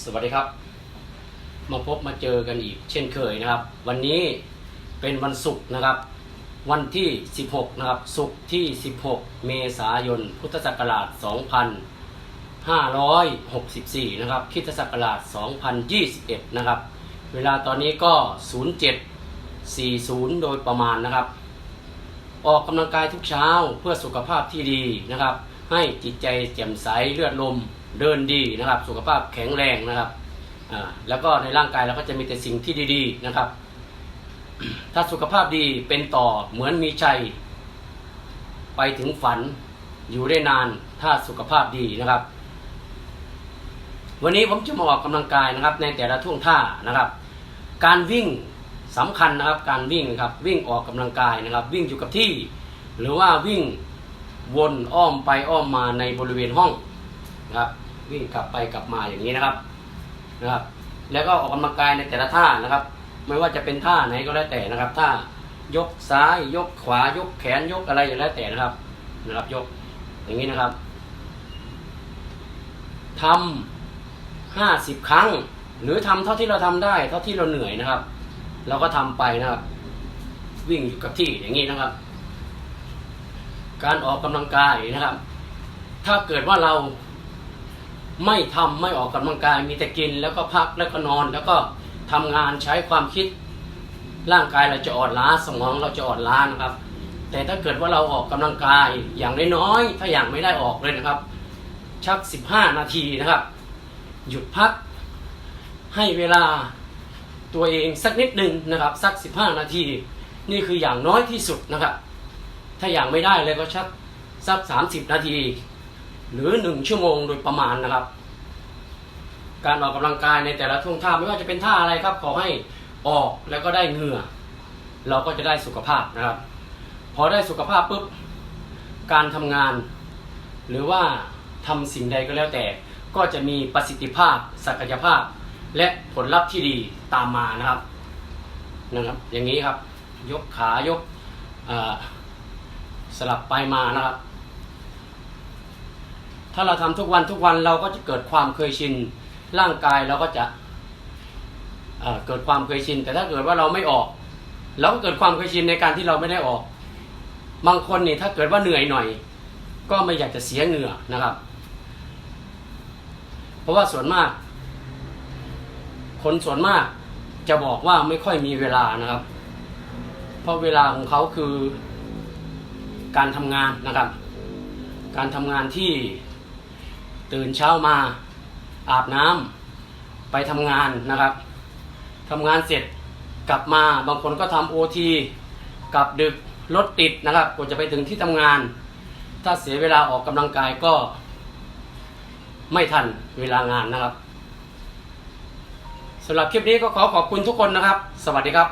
สวัสดีครับ มาพบมาเจอกันอีกเช่นเคยนะครับ วันนี้เป็นวันศุกร์นะครับ วันที่ 16 นะครับศุกร์ที่ 16 เมษายน พุทธศักราช 2564 นะครับคริสตศักราช 2021 นะครับ เวลาตอนนี้ก็ 0740 โดยประมาณนะครับ ออกกำลังกายทุกเช้าเพื่อสุขภาพที่ดีนะครับ ให้จิตใจแจ่มใสเลือดลม เดินดีนะครับ สุขภาพแข็งแรงนะครับแล้วก็ในร่างกายเราก็จะมีแต่สิ่งที่ดีๆนะครับ ถ้าสุขภาพดีเป็นต่อเหมือนมีชัย ไปถึงฝันอยู่ได้นานถ้าสุขภาพดีนะครับ วันนี้ผมจะมาออกกำลังกายนะครับ ในแต่ละท่วงท่านะครับ การวิ่งสำคัญนะครับ การวิ่งนะครับวิ่งออกกำลังกายนะครับ วิ่งอยู่กับที่ หรือว่าวิ่งวนอ้อมไปอ้อมมาในบริเวณห้อง นะครับ วิ่งกลับไปกลับมาอย่างนี้นะครับนะครับ แล้วก็ออกกำลังกายในแต่ละท่านะครับ ไม่ว่าจะเป็นท่าไหนก็แล้วแต่นะครับท่ายกซ้ายยกขวายกแขนยกอะไรอย่างแล้วแต่นะครับนะครับยกอย่างนี้นะครับทำห้าสิบครั้ง หรือทำเท่าที่เราทำได้ เท่าที่เราเหนื่อยนะครับ เราก็ทำไปนะครับ วิ่งอยู่กับที่อย่างนี้นะครับ การออกกำลังกายนะครับ ถ้าเกิดว่าเรา ไม่ทำไม่ออกกำลังกายมีแต่กินแล้วก็พักแล้วก็นอนแล้วก็ทำงานใช้ความคิด ร่างกายเราจะอ่อนล้าสมองเราจะอ่อนล้านะครับ แต่ถ้าเกิดว่าเราออกกำลังกายอย่างน้อยๆถ้าอย่างไม่ได้ออกเลยนะครับ ชัก 15 นาทีนะครับ หยุดพัก ให้เวลาตัวเองสักนิดหนึ่งนะครับสัก 15 นาที นี่คืออย่างน้อยที่สุดนะครับ ถ้าอย่างไม่ได้เลยก็ชักสัก 30 นาที หรือ 1 ชั่วโมงโดยประมาณนะครับ การออกกำลังกายในแต่ละท่วงท่าไม่ว่าจะเป็นท่าอะไรครับ ขอให้ออกแล้วก็ได้เหงื่อ เราก็จะได้สุขภาพนะครับ พอได้สุขภาพปุ๊บการทำงาน หรือว่าทำสิ่งใดก็แล้วแต่ ก็จะมีประสิทธิภาพ ศักยภาพ และผลลัพธ์ที่ดีตามมานะครับนะครับ อย่างนี้ครับ ยกขายกสลับไปมานะครับ ถ้าเราทำทุกวันทุกวันเราก็จะเกิดความเคยชิน ร่างกายเราก็จะเเกิดความเคยชิน แต่ถ้าเกิดว่าเราไม่ออกเราก็เกิดความเคยชินในการที่เราไม่ได้ออก บางคนนี่ถ้าเกิดว่าเหนื่อยหน่อย ก็ไม่อยากจะเสียเหงื่อนะครับ เพราะว่าส่วนมาก คนส่วนมากจะบอกว่าไม่ค่อยมีเวลานะครับ เพราะเวลาของเขาคือการทำงานนะครับ การทำงานที่ ตื่นเช้ามาอาบน้ำไปทำงานนะครับทำงานเสร็จกลับมาบางคนก็ทำโอทีกลับดึกรถติดนะครับกว่าจะไปถึงที่ทำงาน ถ้าเสียเวลาออกกำลังกายก็ ไม่ทันเวลางานนะครับสำหรับคลิปนี้ก็ขอขอบคุณทุกคนนะครับ สวัสดีครับ